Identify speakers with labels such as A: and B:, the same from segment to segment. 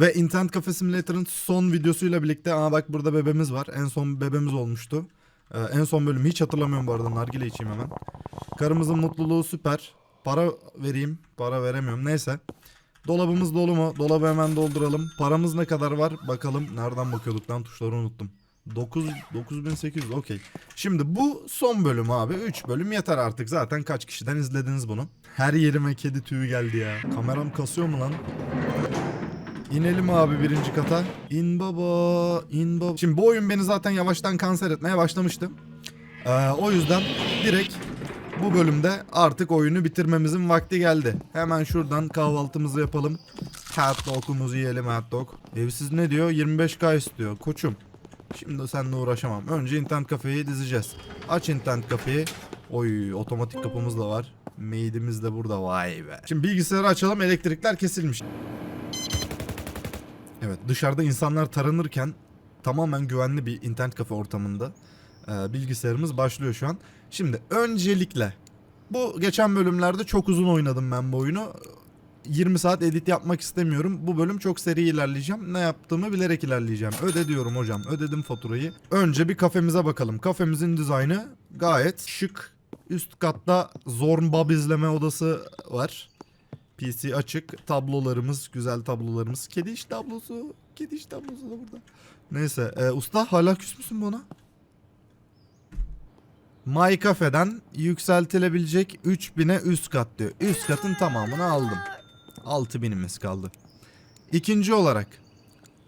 A: Ve Internet Cafe Simulator'ın son videosuyla birlikte aa bak burada bebemiz var. En son bebemiz olmuştu. Ee, en son bölümü hiç hatırlamıyorum bu arada. Nargile içeyim hemen. Karımızın mutluluğu süper. Para vereyim. Para veremiyorum. Neyse. Dolabımız dolu mu? Dolabı hemen dolduralım. Paramız ne kadar var? Bakalım. Nereden bakıyorduk lan? Tuşları unuttum. 9 9800 okey. Şimdi bu son bölüm abi. 3 bölüm yeter artık. Zaten kaç kişiden izlediniz bunu. Her yerime kedi tüyü geldi ya. Kameram kasıyor mu lan? İnelim abi birinci kata. İn baba, in baba. Şimdi bu oyun beni zaten yavaştan kanser etmeye başlamıştı. Ee, o yüzden direkt bu bölümde artık oyunu bitirmemizin vakti geldi. Hemen şuradan kahvaltımızı yapalım. Hot dog'umuzu yiyelim hot dog. Evsiz ne diyor? 25k istiyor. Koçum. Şimdi seninle uğraşamam. Önce internet kafeyi dizeceğiz. Aç internet kafeyi. Oy otomatik kapımız da var. Maidimiz de burada vay be. Şimdi bilgisayarı açalım elektrikler kesilmiş. Evet dışarıda insanlar taranırken tamamen güvenli bir internet kafe ortamında e, bilgisayarımız başlıyor şu an. Şimdi öncelikle bu geçen bölümlerde çok uzun oynadım ben bu oyunu. 20 saat edit yapmak istemiyorum. Bu bölüm çok seri ilerleyeceğim. Ne yaptığımı bilerek ilerleyeceğim. Öde diyorum hocam. Ödedim faturayı. Önce bir kafemize bakalım. Kafemizin dizaynı gayet şık. Üst katta Zornbab izleme odası var. PC açık. Tablolarımız, güzel tablolarımız. Kedi iş tablosu. Kedi iş tablosu da burada. Neyse. e, usta hala küs müsün buna? My Cafe'den yükseltilebilecek 3000'e üst kat diyor. Üst katın tamamını aldım. 6000'imiz kaldı. İkinci olarak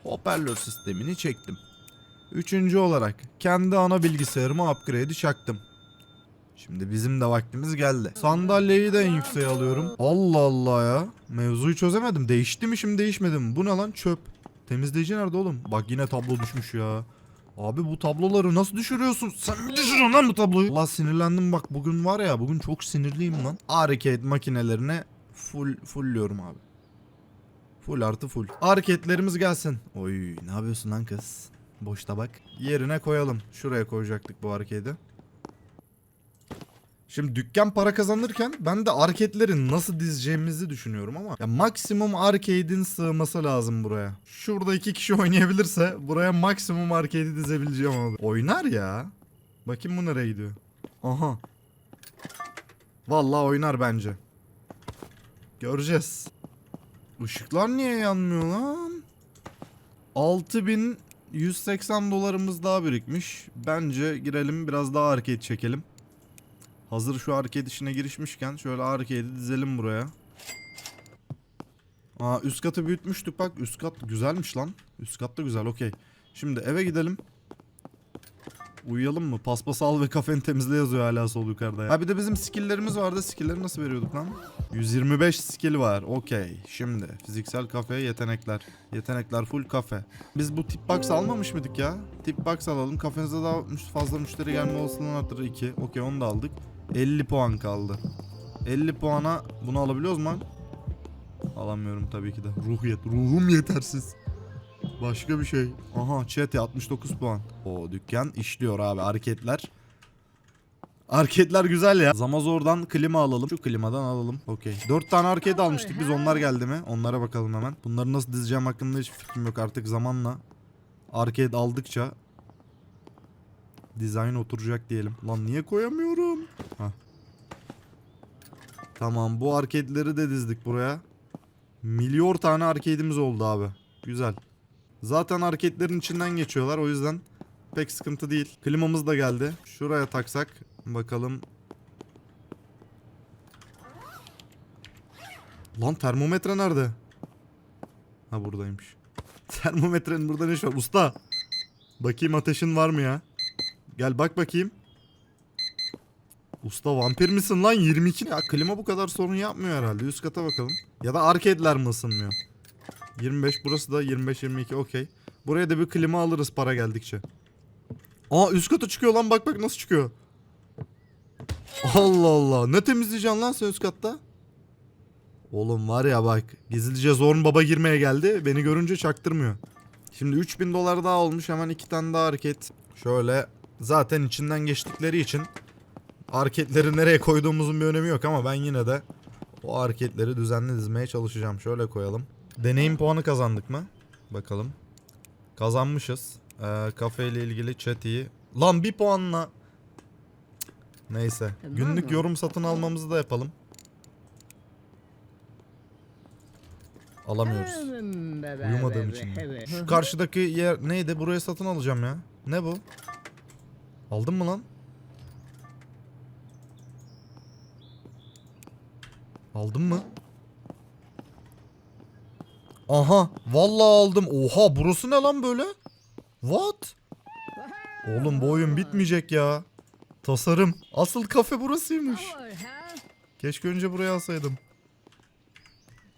A: hoparlör sistemini çektim. Üçüncü olarak kendi ana bilgisayarıma upgrade'i çaktım. Şimdi bizim de vaktimiz geldi. Sandalyeyi de en yükseğe alıyorum. Allah Allah ya. Mevzuyu çözemedim. Değişti mi şimdi değişmedi mi? Bu ne lan çöp. Temizleyici nerede oğlum? Bak yine tablo düşmüş ya. Abi bu tabloları nasıl düşürüyorsun? Sen mi düşürüyorsun lan bu tabloyu? Allah sinirlendim bak bugün var ya bugün çok sinirliyim lan. Arcade makinelerine full fullliyorum abi. Full artı full. Arcade'lerimiz gelsin. Oy ne yapıyorsun lan kız? Boş tabak. Yerine koyalım. Şuraya koyacaktık bu arcade'i. Şimdi dükkan para kazanırken ben de arcade'leri nasıl dizeceğimizi düşünüyorum ama ya maksimum arcade'in sığması lazım buraya. Şurada iki kişi oynayabilirse buraya maksimum arcade'i dizebileceğim abi. Oynar ya. Bakayım bu nereye gidiyor. Aha. Vallahi oynar bence. Göreceğiz. Işıklar niye yanmıyor lan? 6180 dolarımız daha birikmiş. Bence girelim biraz daha arcade çekelim. Hazır şu arcade işine girişmişken şöyle arcade'i dizelim buraya. Aa üst katı büyütmüştük bak üst kat güzelmiş lan. Üst kat da güzel okey. Şimdi eve gidelim. Uyuyalım mı? Paspas al ve kafeni temizle yazıyor hala sol yukarıda ya. Ha bir de bizim skill'lerimiz vardı. Skill'leri nasıl veriyorduk lan? 125 skill var. Okey. Şimdi fiziksel kafe yetenekler. Yetenekler full kafe. Biz bu tip box almamış mıydık ya? Tip box alalım. Kafenize daha fazla müşteri gelme olasılığını artırır 2. Okey onu da aldık. 50 puan kaldı. 50 puana bunu alabiliyoruz mu? Alamıyorum tabii ki de. Ruh yet. Ruhum yetersiz. Başka bir şey. Aha chat 69 puan. O dükkan işliyor abi hareketler. Hareketler güzel ya. Zamazor'dan klima alalım. Şu klimadan alalım. Okey. 4 tane arcade almıştık biz onlar geldi mi? Onlara bakalım hemen. Bunları nasıl dizeceğim hakkında hiç fikrim yok artık zamanla. Arcade aldıkça dizayn oturacak diyelim. Lan niye koyamıyorum? Hah. Tamam bu arcade'leri de dizdik buraya. Milyon tane arcade'imiz oldu abi. Güzel. Zaten hareketlerin içinden geçiyorlar o yüzden pek sıkıntı değil. Klimamız da geldi. Şuraya taksak bakalım. Lan termometre nerede? Ha buradaymış. Termometrenin burada ne işi var? Usta. Bakayım ateşin var mı ya? Gel bak bakayım. Usta vampir misin lan 22? Ya klima bu kadar sorun yapmıyor herhalde. Üst kata bakalım. Ya da arcade'ler mi ısınmıyor? 25 burası da 25-22 okey. Buraya da bir klima alırız para geldikçe. Aa üst kata çıkıyor lan bak bak nasıl çıkıyor. Allah Allah ne temizleyeceksin lan sen üst katta? Oğlum var ya bak gizlice Zorn Baba girmeye geldi beni görünce çaktırmıyor. Şimdi 3000 dolar daha olmuş hemen iki tane daha hareket. Şöyle zaten içinden geçtikleri için hareketleri nereye koyduğumuzun bir önemi yok ama ben yine de o hareketleri düzenli dizmeye çalışacağım. Şöyle koyalım. Deneyim puanı kazandık mı? Bakalım. Kazanmışız. Ee, kafe ile ilgili chat iyi. Lan bir puanla. Neyse. Günlük yorum satın almamızı da yapalım. Alamıyoruz. Uyumadığım için. Şu karşıdaki yer neydi? Buraya satın alacağım ya. Ne bu? Aldın mı lan? Aldın mı? Aha, vallahi aldım. Oha, burası ne lan böyle? What? Oğlum bu oyun bitmeyecek ya. Tasarım. Asıl kafe burasıymış. Keşke önce buraya alsaydım.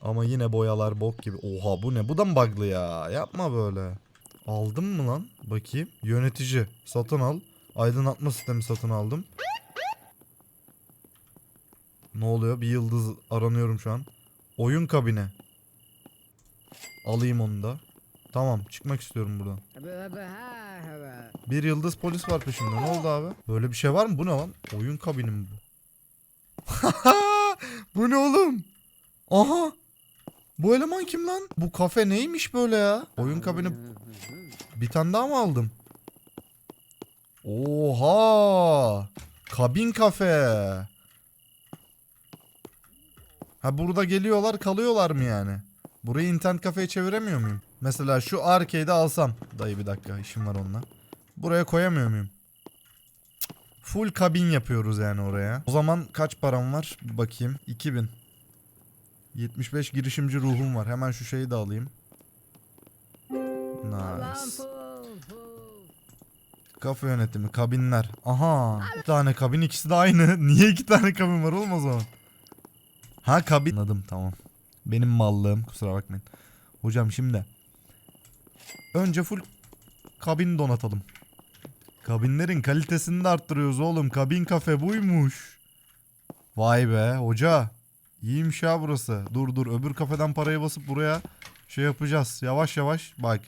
A: Ama yine boyalar bok gibi. Oha bu ne? Bu da mı bug'lı ya? Yapma böyle. Aldım mı lan? Bakayım. Yönetici. Satın al. Aydınlatma sistemi satın aldım. Ne oluyor? Bir yıldız aranıyorum şu an. Oyun kabine. Alayım onu da. Tamam çıkmak istiyorum buradan. Bir yıldız polis var peşimde. Ne oldu abi? Böyle bir şey var mı? Bu ne lan? Oyun kabini mi bu? bu ne oğlum? Aha. Bu eleman kim lan? Bu kafe neymiş böyle ya? Oyun kabini bir tane daha mı aldım? Oha! Kabin kafe. Ha burada geliyorlar kalıyorlar mı yani? Burayı internet kafeye çeviremiyor muyum? Mesela şu arcade'i alsam. Dayı bir dakika işim var onunla. Buraya koyamıyor muyum? Full kabin yapıyoruz yani oraya. O zaman kaç param var? Bir Bakayım. 2000. 75 girişimci ruhum var. Hemen şu şeyi de alayım. Nice. Kafe yönetimi, kabinler. Aha. Bir tane kabin ikisi de aynı. Niye iki tane kabin var oğlum o zaman? Ha kabin. Anladım tamam. Benim mallığım kusura bakmayın. Hocam şimdi. Önce full kabin donatalım. Kabinlerin kalitesini de arttırıyoruz oğlum. Kabin kafe buymuş. Vay be hoca. İyiymiş ha burası. Dur dur öbür kafeden parayı basıp buraya şey yapacağız. Yavaş yavaş bak.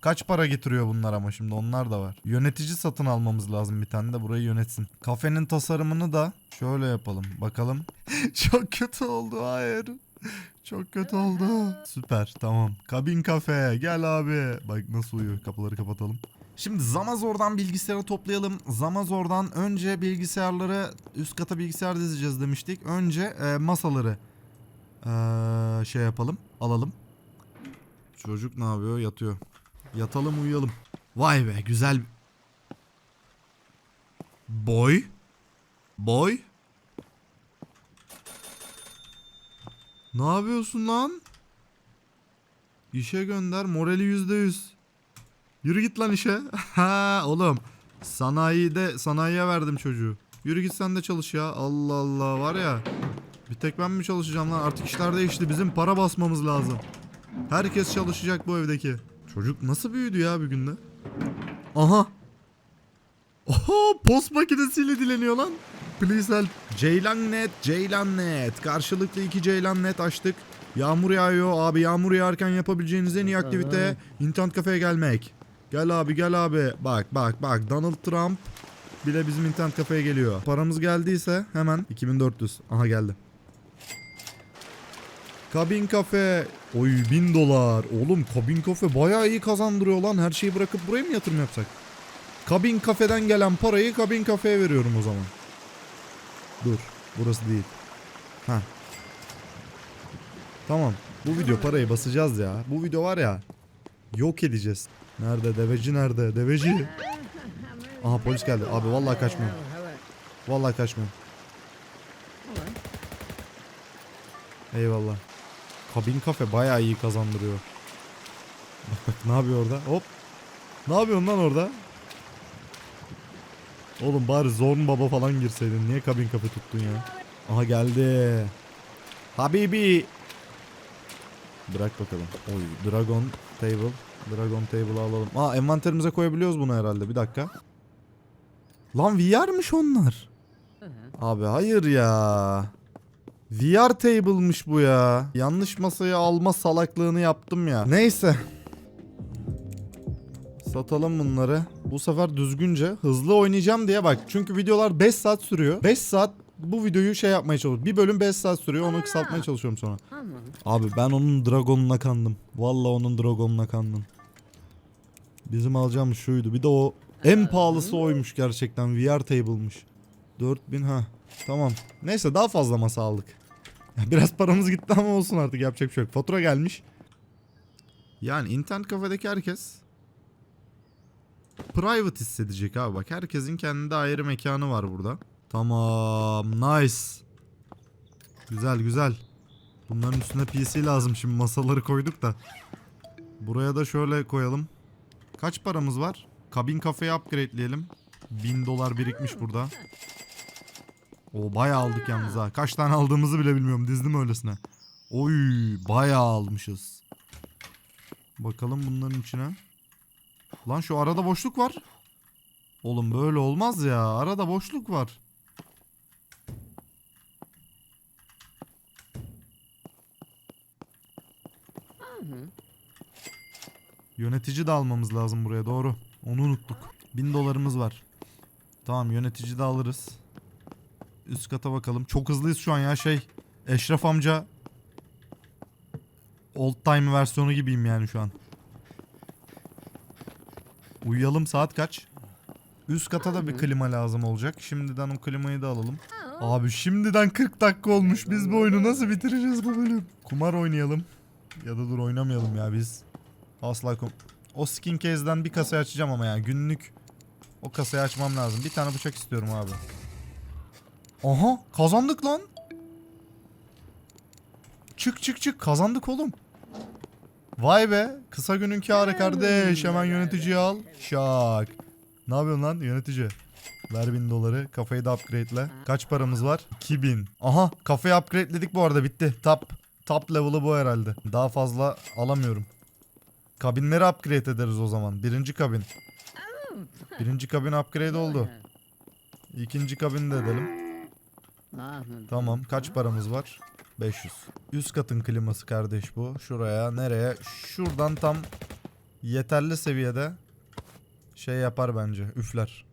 A: Kaç para getiriyor bunlar ama şimdi onlar da var. Yönetici satın almamız lazım bir tane de burayı yönetsin. Kafenin tasarımını da şöyle yapalım. Bakalım. Çok kötü oldu hayır. Çok kötü oldu. Süper tamam. Kabin kafe gel abi. Bak nasıl uyuyor kapıları kapatalım. Şimdi Zamazor'dan bilgisayarı toplayalım. Zamazor'dan önce bilgisayarları üst kata bilgisayar dizeceğiz demiştik. Önce e, masaları e, şey yapalım alalım. Çocuk ne yapıyor? Yatıyor. Yatalım uyuyalım. Vay be güzel. Boy. Boy. Ne yapıyorsun lan? İşe gönder morali yüzde yüz. Yürü git lan işe. Ha oğlum. Sanayide sanayiye verdim çocuğu. Yürü git sen de çalış ya. Allah Allah var ya. Bir tek ben mi çalışacağım lan? Artık işler değişti. Bizim para basmamız lazım. Herkes çalışacak bu evdeki. Çocuk nasıl büyüdü ya bir günde? Aha. Oho post makinesiyle dileniyor lan. Please help. Ceylan net, Ceylan net. Karşılıklı iki Ceylan net açtık. Yağmur yağıyor abi yağmur yağarken yapabileceğiniz en iyi aktivite internet kafeye gelmek. Gel abi gel abi. Bak bak bak Donald Trump bile bizim internet kafeye geliyor. Paramız geldiyse hemen 2400. Aha geldi. Kabin kafe. Oy 1000 dolar. Oğlum kabin kafe bayağı iyi kazandırıyor lan. Her şeyi bırakıp buraya mı yatırım yapsak? Kabin kafeden gelen parayı kabin kafeye veriyorum o zaman. Dur. Burası değil. Ha. Tamam. Bu video parayı basacağız ya. Bu video var ya. Yok edeceğiz. Nerede? Deveci nerede? Deveci. Aha polis geldi. Abi vallahi kaçmıyorum. Vallahi kaçmıyorum. Eyvallah. Kabin kafe bayağı iyi kazandırıyor. Bak bak ne yapıyor orada? Hop. Ne yapıyorsun lan orada? Oğlum bari Zorn Baba falan girseydin. Niye kabin kafe tuttun ya? Aha geldi. Habibi. Bırak bakalım. Oy Dragon Table. Dragon Table'ı alalım. Aa envanterimize koyabiliyoruz bunu herhalde. Bir dakika. Lan VR'mış onlar. Abi hayır ya. VR table'mış bu ya. Yanlış masayı alma salaklığını yaptım ya. Neyse. Satalım bunları. Bu sefer düzgünce hızlı oynayacağım diye bak. Çünkü videolar 5 saat sürüyor. 5 saat bu videoyu şey yapmaya çalışıyorum. Bir bölüm 5 saat sürüyor onu kısaltmaya çalışıyorum sonra. Abi ben onun dragonuna kandım. Vallahi onun dragonuna kandım. Bizim alacağımız şuydu. Bir de o en pahalısı oymuş gerçekten. VR table'mış. 4000 ha. Tamam. Neyse daha fazla masa aldık. Biraz paramız gitti ama olsun artık yapacak bir şey yok. Fatura gelmiş. Yani internet kafedeki herkes private hissedecek abi bak. Herkesin kendine ayrı mekanı var burada. Tamam. Nice. Güzel güzel. Bunların üstüne PC lazım şimdi masaları koyduk da. Buraya da şöyle koyalım. Kaç paramız var? Kabin kafeyi upgrade'leyelim. 1000 dolar birikmiş burada. O bayağı aldık yalnız ha. Kaç tane aldığımızı bile bilmiyorum. Dizdim öylesine. Oy bayağı almışız. Bakalım bunların içine. Lan şu arada boşluk var. Oğlum böyle olmaz ya. Arada boşluk var. Yönetici de almamız lazım buraya doğru. Onu unuttuk. 1000 dolarımız var. Tamam yönetici de alırız. Üst kata bakalım. Çok hızlıyız şu an ya şey. Eşref amca old time versiyonu gibiyim yani şu an. Uyuyalım saat kaç? Üst kata da bir klima lazım olacak. Şimdiden o klimayı da alalım. Abi şimdiden 40 dakika olmuş. Biz bu oyunu nasıl bitireceğiz bu bölüm? Kumar oynayalım. Ya da dur oynamayalım ya biz. Asla kum... O skin case'den bir kasayı açacağım ama ya günlük o kasayı açmam lazım. Bir tane bıçak istiyorum abi. Aha kazandık lan. Çık çık çık kazandık oğlum. Vay be kısa günün kârı kardeş hemen yöneticiyi al. Şak. Ne yapıyorsun lan yönetici? Ver bin doları kafayı da upgrade'le. Kaç paramız var? 2000. Aha kafayı upgrade'ledik bu arada bitti. Top top level'ı bu herhalde. Daha fazla alamıyorum. Kabinleri upgrade ederiz o zaman. Birinci kabin. Birinci kabin upgrade oldu. İkinci kabin de edelim. Tamam. Kaç paramız var? 500. Üst katın kliması kardeş bu. Şuraya nereye? Şuradan tam yeterli seviyede şey yapar bence. Üfler.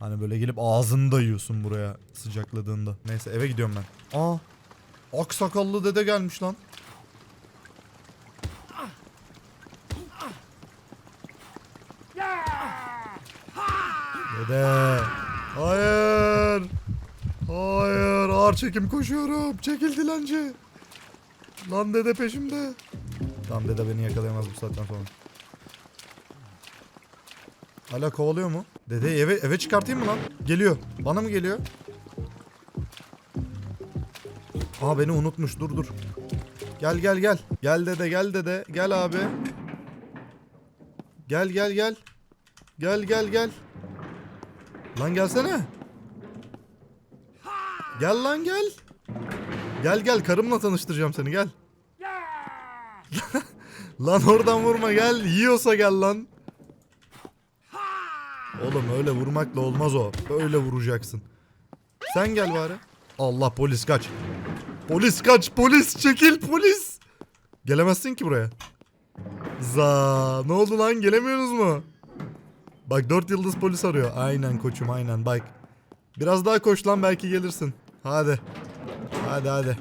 A: Hani böyle gelip ağzını dayıyorsun buraya sıcakladığında. Neyse eve gidiyorum ben. Aa. Aksakallı dede gelmiş lan. Dede. Hayır. Hayır. Ağır çekim koşuyorum. Çekil dilenci. Lan dede peşimde. Tamam dede beni yakalayamaz bu saatten sonra. Hala kovalıyor mu? Dedeyi eve, eve çıkartayım mı lan? Geliyor. Bana mı geliyor? Aa beni unutmuş. Dur dur. Gel gel gel. Gel dede gel dede. Gel abi. Gel gel gel. Gel gel gel. Lan gelsene. Gel lan gel. Gel gel karımla tanıştıracağım seni gel. lan oradan vurma gel. Yiyorsa gel lan. Oğlum öyle vurmakla olmaz o. Böyle vuracaksın. Sen gel bari. Allah polis kaç. Polis kaç polis çekil polis. Gelemezsin ki buraya. Za ne oldu lan gelemiyorsunuz mu? Bak 4 yıldız polis arıyor. Aynen koçum aynen bak. Biraz daha koş lan belki gelirsin. Hadi. Hadi hadi.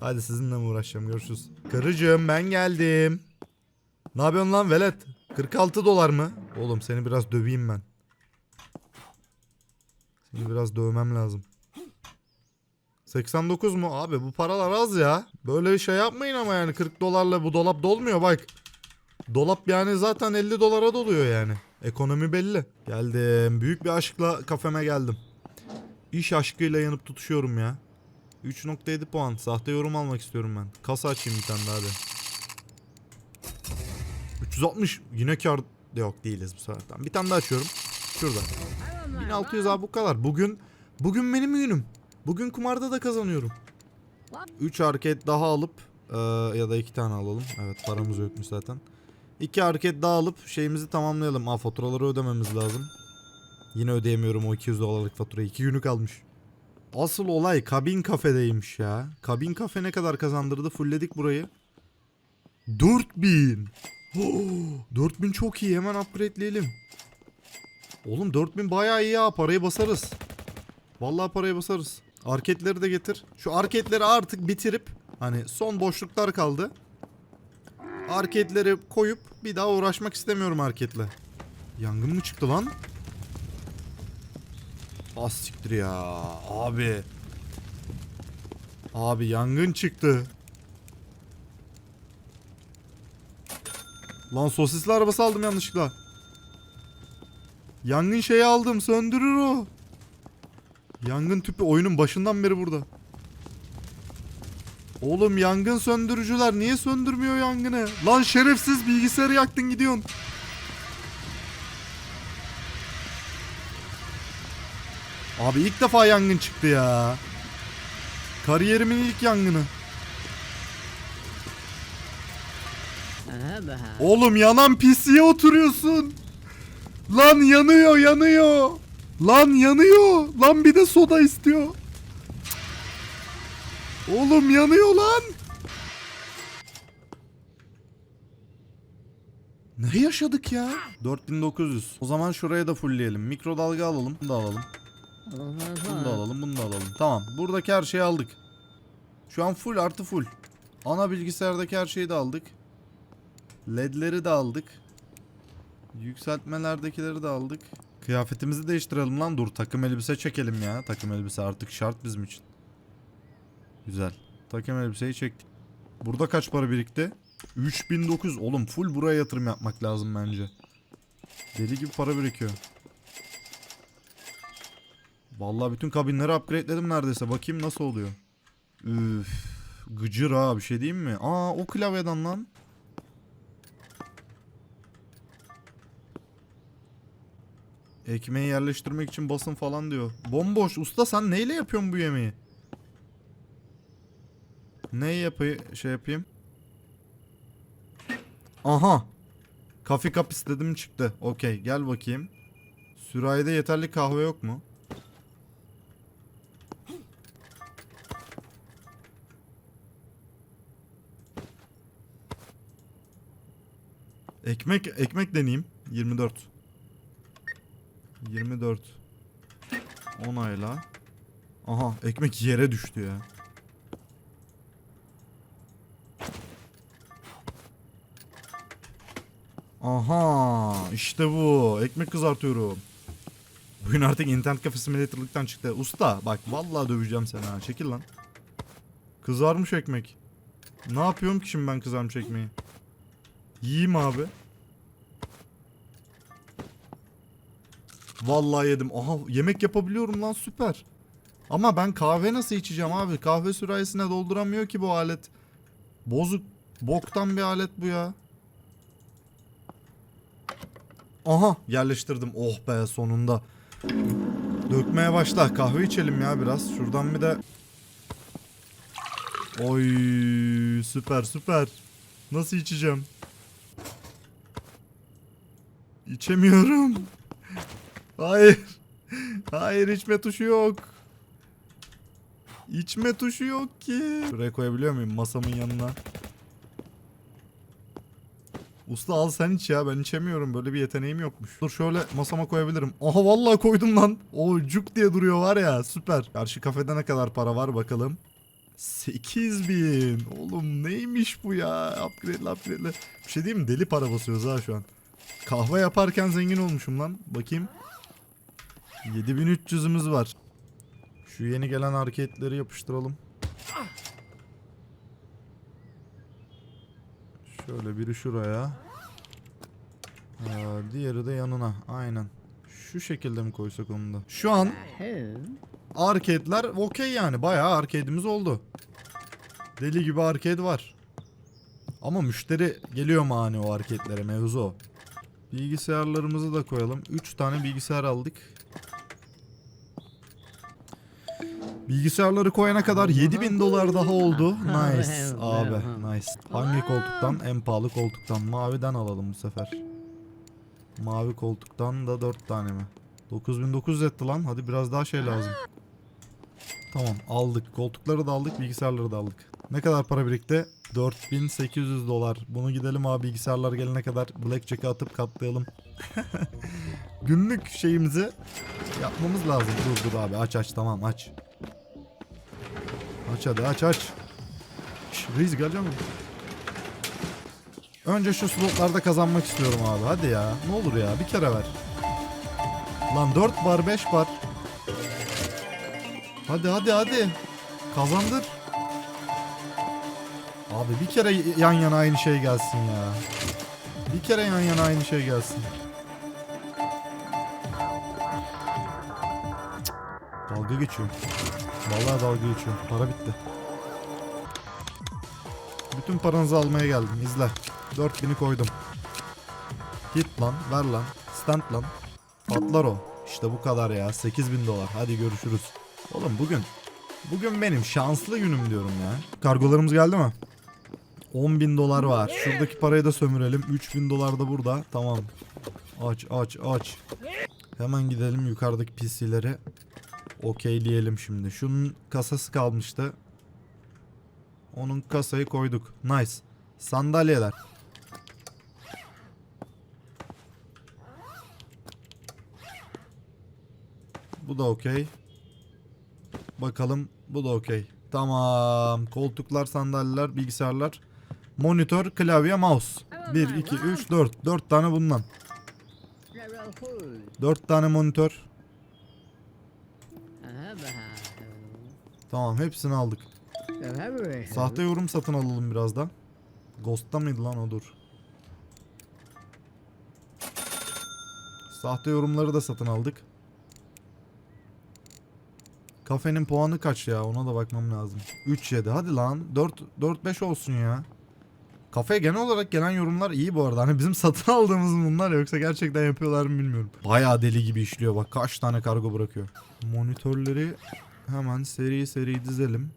A: Hadi sizinle mi uğraşacağım görüşürüz. Karıcığım ben geldim. Ne yapıyorsun lan velet? 46 dolar mı? Oğlum seni biraz döveyim ben. Seni biraz dövmem lazım. 89 mu? Abi bu paralar az ya. Böyle bir şey yapmayın ama yani 40 dolarla bu dolap dolmuyor bak. Dolap yani zaten 50 dolara doluyor yani. Ekonomi belli. Geldim. Büyük bir aşkla kafeme geldim. İş aşkıyla yanıp tutuşuyorum ya. 3.7 puan. Sahte yorum almak istiyorum ben. Kasa açayım bir tane daha hadi. 360 yine kar yok değiliz bu sefer. Bir tane daha açıyorum. Şurada. 1600 abi bu kadar. Bugün bugün benim günüm. Bugün kumarda da kazanıyorum. 3 hareket daha alıp eee, ya da 2 tane alalım. Evet paramız yokmuş zaten. 2 hareket daha alıp şeyimizi tamamlayalım. Aa faturaları ödememiz lazım. Yine ödeyemiyorum o 200 dolarlık faturayı. 2 günü kalmış. Asıl olay kabin kafedeymiş ya. Kabin kafe ne kadar kazandırdı? Fullledik burayı. 4000. Oh, 4000 çok iyi. Hemen upgrade'leyelim. Oğlum 4000 bayağı iyi ya. Parayı basarız. Vallahi parayı basarız. Arketleri de getir. Şu arketleri artık bitirip hani son boşluklar kaldı. Arketleri koyup bir daha uğraşmak istemiyorum arketle. Yangın mı çıktı lan? Az siktir ya abi. Abi yangın çıktı. Lan sosisli arabası aldım yanlışlıkla. Yangın şeyi aldım söndürür o. Yangın tüpü oyunun başından beri burada. Oğlum yangın söndürücüler niye söndürmüyor yangını? Lan şerefsiz bilgisayarı yaktın gidiyorsun. Abi ilk defa yangın çıktı ya. Kariyerimin ilk yangını. Oğlum yanan pisliğe oturuyorsun. Lan yanıyor yanıyor. Lan yanıyor. Lan bir de soda istiyor. Oğlum yanıyor lan. Ne yaşadık ya? 4900. O zaman şuraya da fullleyelim. Mikrodalga alalım. bunu Da alalım. Bunu da alalım. Bunu da alalım. Tamam. Buradaki her şeyi aldık. Şu an full artı full. Ana bilgisayardaki her şeyi de aldık. LED'leri de aldık. Yükseltmelerdekileri de aldık. Kıyafetimizi değiştirelim lan. Dur takım elbise çekelim ya. Takım elbise artık şart bizim için. Güzel. Takım elbiseyi çektik. Burada kaç para birikti? 3900. Oğlum full buraya yatırım yapmak lazım bence. Deli gibi para birikiyor. Vallahi bütün kabinleri upgrade'ledim neredeyse. Bakayım nasıl oluyor. Üf. Gıcır ha bir şey diyeyim mi? Aa o klavyeden lan. Ekmeği yerleştirmek için basın falan diyor. Bomboş. Usta sen neyle yapıyorsun bu yemeği? Neyi yapayım? Şey yapayım. Aha. Kafi kap istedim çıktı. Okey gel bakayım. Sürahide yeterli kahve yok mu? Ekmek ekmek deneyeyim. 24. 24. Onayla. Aha ekmek yere düştü ya. Aha işte bu. Ekmek kızartıyorum. Bugün artık internet kafe simülatörlükten çıktı. Usta bak vallahi döveceğim seni ha. Çekil lan. Kızarmış ekmek. Ne yapıyorum ki şimdi ben kızarmış ekmeği? Yiyeyim abi. Vallahi yedim. Aha yemek yapabiliyorum lan süper. Ama ben kahve nasıl içeceğim abi? Kahve sürahisine dolduramıyor ki bu alet. Bozuk, boktan bir alet bu ya. Aha yerleştirdim. Oh be sonunda. Dökmeye başla. Kahve içelim ya biraz. Şuradan bir de... Oy süper süper. Nasıl içeceğim? İçemiyorum. Hayır. Hayır içme tuşu yok. İçme tuşu yok ki. Şuraya koyabiliyor muyum masamın yanına? Usta al sen iç ya ben içemiyorum böyle bir yeteneğim yokmuş. Dur şöyle masama koyabilirim. Aha vallahi koydum lan. O cuk diye duruyor var ya süper. Karşı kafede ne kadar para var bakalım. 8000. Oğlum neymiş bu ya? Upgrade'le upgrade'le. Bir şey diyeyim mi? Deli para basıyoruz ha şu an. Kahve yaparken zengin olmuşum lan. Bakayım. 7300'ümüz var. Şu yeni gelen hareketleri yapıştıralım. Şöyle biri şuraya. Ee, diğeri de yanına. Aynen. Şu şekilde mi koysak onu da? Şu an arcade'ler okey yani. Bayağı arcade'imiz oldu. Deli gibi arcade var. Ama müşteri geliyor mu hani o arcade'lere mevzu o. Bilgisayarlarımızı da koyalım. 3 tane bilgisayar aldık. Bilgisayarları koyana kadar 7000 dolar daha oldu. Nice abi nice. Hangi koltuktan? En pahalı koltuktan. Maviden alalım bu sefer. Mavi koltuktan da 4 tane mi? 9900 etti lan. Hadi biraz daha şey lazım. Tamam aldık. Koltukları da aldık. Bilgisayarları da aldık. Ne kadar para birikti? 4800 dolar. Bunu gidelim abi bilgisayarlar gelene kadar Blackjack'e atıp katlayalım. Günlük şeyimizi yapmamız lazım. Dur dur abi aç aç tamam aç. Aç hadi aç aç. Şş, Reis mi? Önce şu slotlarda kazanmak istiyorum abi. Hadi ya. Ne olur ya. Bir kere ver. Lan 4 bar 5 bar. Hadi hadi hadi. Kazandır. Abi bir kere yan yana aynı şey gelsin ya. Bir kere yan yana aynı şey gelsin. Cık, Dalga geçiyor. Vallahi dalga geçiyor. Para bitti. Bütün paranızı almaya geldim. İzle. 4000'i koydum. Git lan, ver lan. Stand lan. Patlar o. İşte bu kadar ya. 8000 dolar. Hadi görüşürüz. Oğlum bugün bugün benim şanslı günüm diyorum ya. Kargolarımız geldi mi? 10 bin dolar var. Şuradaki parayı da sömürelim. 3000 dolar da burada. Tamam. Aç aç aç. Hemen gidelim yukarıdaki PC'leri. Okeyleyelim şimdi. Şunun kasası kalmıştı. Onun kasayı koyduk. Nice. Sandalyeler. Bu da okey. Bakalım bu da okey. Tamam. Koltuklar, sandalyeler, bilgisayarlar. Monitör, klavye, mouse. 1, 2, 3, 4. 4 tane bundan. 4 tane monitör. Tamam hepsini aldık. Sahte yorum satın alalım biraz da. Ghost'ta mıydı lan o dur. Sahte yorumları da satın aldık. Kafenin puanı kaç ya ona da bakmam lazım. 3 7 hadi lan 4 4 5 olsun ya. Kafeye genel olarak gelen yorumlar iyi bu arada. Hani bizim satın aldığımız mı bunlar yoksa gerçekten yapıyorlar mı bilmiyorum. Bayağı deli gibi işliyor bak kaç tane kargo bırakıyor. Monitörleri hemen seri seri dizelim.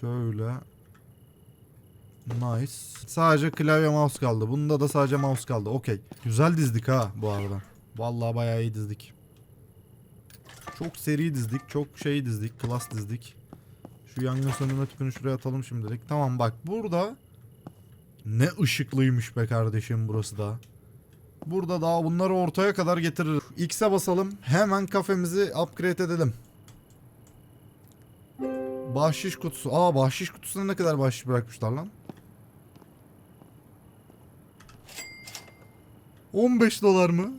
A: Şöyle. Nice. Sadece klavye mouse kaldı. Bunda da sadece mouse kaldı. Okey. Güzel dizdik ha bu arada. Vallahi bayağı iyi dizdik. Çok seri dizdik. Çok şey dizdik. Klas dizdik. Şu yangın söndürme tüpünü şuraya atalım şimdilik. Tamam bak burada ne ışıklıymış be kardeşim burası da. Burada daha bunları ortaya kadar getirir. X'e basalım. Hemen kafemizi upgrade edelim. Bahşiş kutusu. Aa bahşiş kutusuna ne kadar bahşiş bırakmışlar lan? 15 dolar mı?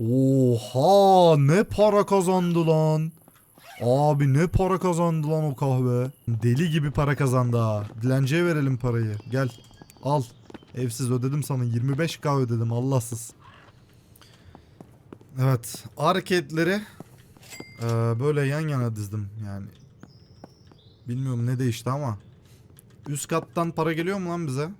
A: Oha ne para kazandı lan. Abi ne para kazandı lan o kahve. Deli gibi para kazandı ha. Dilenciye verelim parayı. Gel al. Evsiz ödedim sana 25k ödedim Allahsız. Evet arcade'leri ee, böyle yan yana dizdim yani. Bilmiyorum ne değişti ama. Üst kattan para geliyor mu lan bize?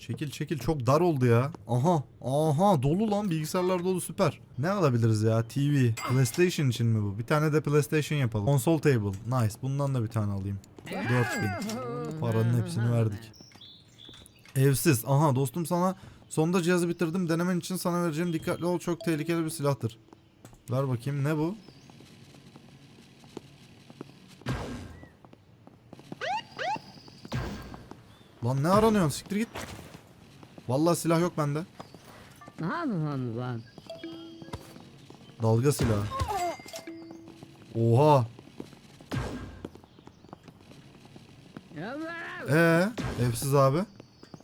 A: Çekil çekil çok dar oldu ya. Aha aha dolu lan bilgisayarlar dolu süper. Ne alabiliriz ya TV PlayStation için mi bu? Bir tane de PlayStation yapalım. Console table nice bundan da bir tane alayım. 4000 paranın hepsini verdik. Evsiz aha dostum sana sonunda cihazı bitirdim denemen için sana vereceğim dikkatli ol çok tehlikeli bir silahtır. Ver bakayım ne bu? Lan ne aranıyorsun siktir git. Vallahi silah yok bende. Dalga silahı. Oha. Ee, evsiz abi.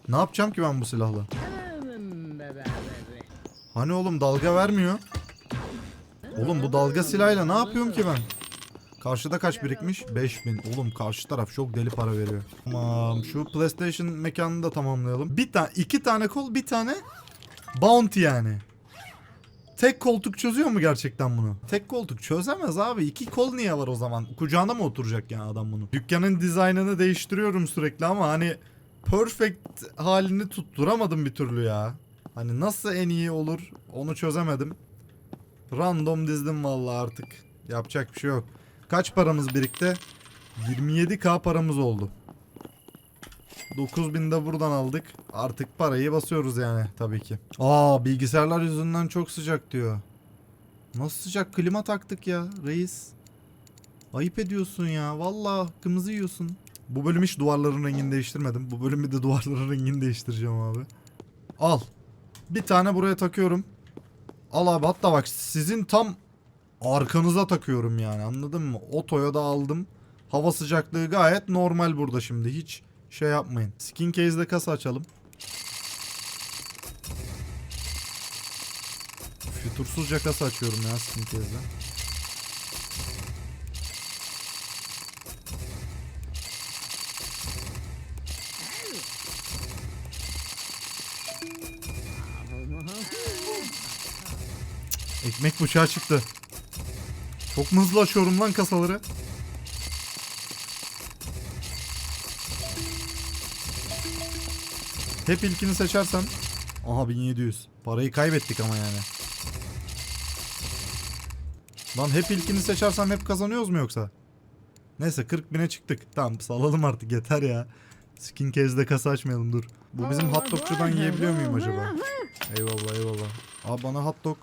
A: Ne yapacağım ki ben bu silahla? Hani oğlum dalga vermiyor. Oğlum bu dalga silahıyla ne yapıyorum ki ben? Karşıda kaç birikmiş? 5000. Oğlum karşı taraf çok deli para veriyor. Tamam şu PlayStation mekanını da tamamlayalım. Bir tane, iki tane kol, bir tane bounty yani. Tek koltuk çözüyor mu gerçekten bunu? Tek koltuk çözemez abi. İki kol niye var o zaman? Kucağına mı oturacak yani adam bunu? Dükkanın dizaynını değiştiriyorum sürekli ama hani perfect halini tutturamadım bir türlü ya. Hani nasıl en iyi olur onu çözemedim. Random dizdim vallahi artık. Yapacak bir şey yok. Kaç paramız birikti? 27k paramız oldu. 9000 de buradan aldık. Artık parayı basıyoruz yani tabii ki. Aa bilgisayarlar yüzünden çok sıcak diyor. Nasıl sıcak klima taktık ya reis. Ayıp ediyorsun ya. Vallahi kırmızı yiyorsun. Bu bölüm hiç duvarların rengini değiştirmedim. Bu bölüm bir de duvarların rengini değiştireceğim abi. Al. Bir tane buraya takıyorum. Al abi hatta bak sizin tam arkanıza takıyorum yani anladın mı? Otoya da aldım. Hava sıcaklığı gayet normal burada şimdi. Hiç şey yapmayın. Skin case'de kasa açalım. Fütursuzca kasa açıyorum ya skin case'de. Ekmek bıçağı çıktı. Çok mu hızlı açıyorum lan kasaları? Hep ilkini seçersem. Aha 1700. Parayı kaybettik ama yani. Lan hep ilkini seçersem hep kazanıyoruz mu yoksa? Neyse 40 bine çıktık. Tamam salalım artık yeter ya. Skin case'de kasa açmayalım dur. Bu bizim hot dogçudan yiyebiliyor muyum acaba? Eyvallah eyvallah. Abi bana hot dog.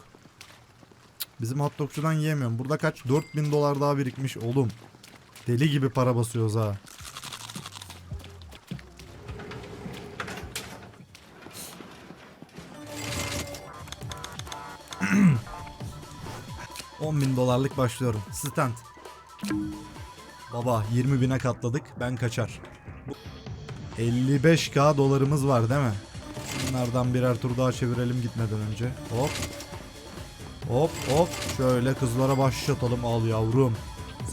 A: Bizim hot dogçudan yiyemiyorum. Burada kaç? 4000 dolar daha birikmiş oğlum. Deli gibi para basıyoruz ha. ...10 bin dolarlık başlıyorum. Stand. Baba 20 bine katladık. Ben kaçar. Bu- 55k dolarımız var değil mi? Bunlardan birer tur daha çevirelim gitmeden önce. Hop. Hop hop. Şöyle kızlara başlatalım al yavrum.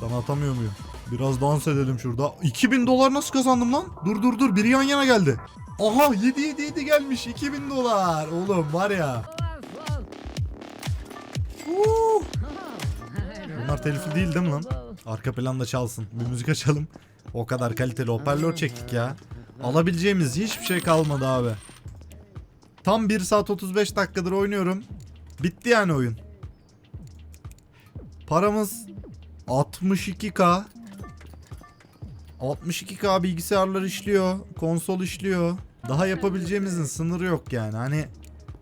A: Sana atamıyor muyum? Biraz dans edelim şurada. 2000 dolar nasıl kazandım lan? Dur dur dur biri yan yana geldi. Aha 7 7 7 gelmiş 2000 dolar. Oğlum var ya. Huu. Bunlar telifli değil değil mi lan? Arka planda çalsın. Bir müzik açalım. O kadar kaliteli hoparlör çektik ya. Alabileceğimiz hiçbir şey kalmadı abi. Tam 1 saat 35 dakikadır oynuyorum. Bitti yani oyun. Paramız 62k. 62k bilgisayarlar işliyor. Konsol işliyor. Daha yapabileceğimizin sınırı yok yani. Hani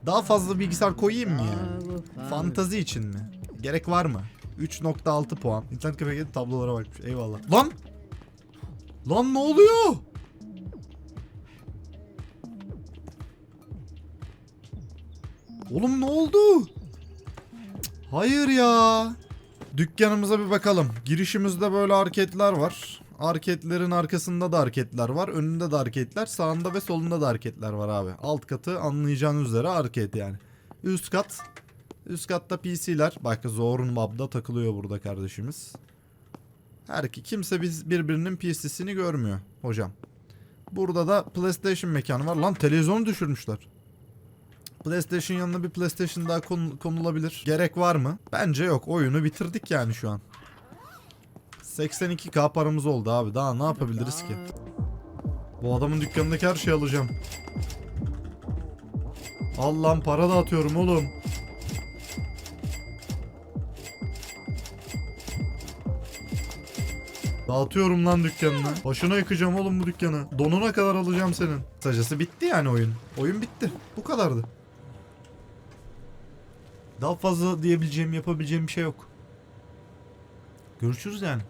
A: daha fazla bilgisayar koyayım mı yani? Fantazi için mi? Gerek var mı? 3.6 puan. İnternet kafeye tablolara bakmış. Eyvallah. Lan! Lan ne oluyor? Oğlum ne oldu? Hayır ya. Dükkanımıza bir bakalım. Girişimizde böyle hareketler var. Hareketlerin arkasında da hareketler var. Önünde de hareketler. Sağında ve solunda da hareketler var abi. Alt katı anlayacağınız üzere hareket yani. Üst kat. Üst katta PC'ler. Bak Zorun Mob'da takılıyor burada kardeşimiz. Her iki kimse biz birbirinin PC'sini görmüyor hocam. Burada da PlayStation mekanı var. Lan televizyonu düşürmüşler. PlayStation yanına bir PlayStation daha kon- konulabilir. Gerek var mı? Bence yok. Oyunu bitirdik yani şu an. 82k paramız oldu abi. Daha ne yapabiliriz ki? Bu adamın dükkanındaki her şeyi alacağım. Allah'ım para da atıyorum oğlum. Dağıtıyorum lan dükkanını. Başına yıkacağım oğlum bu dükkanı. Donuna kadar alacağım senin. Kısacası bitti yani oyun. Oyun bitti. Bu kadardı. Daha fazla diyebileceğim, yapabileceğim bir şey yok. Görüşürüz yani.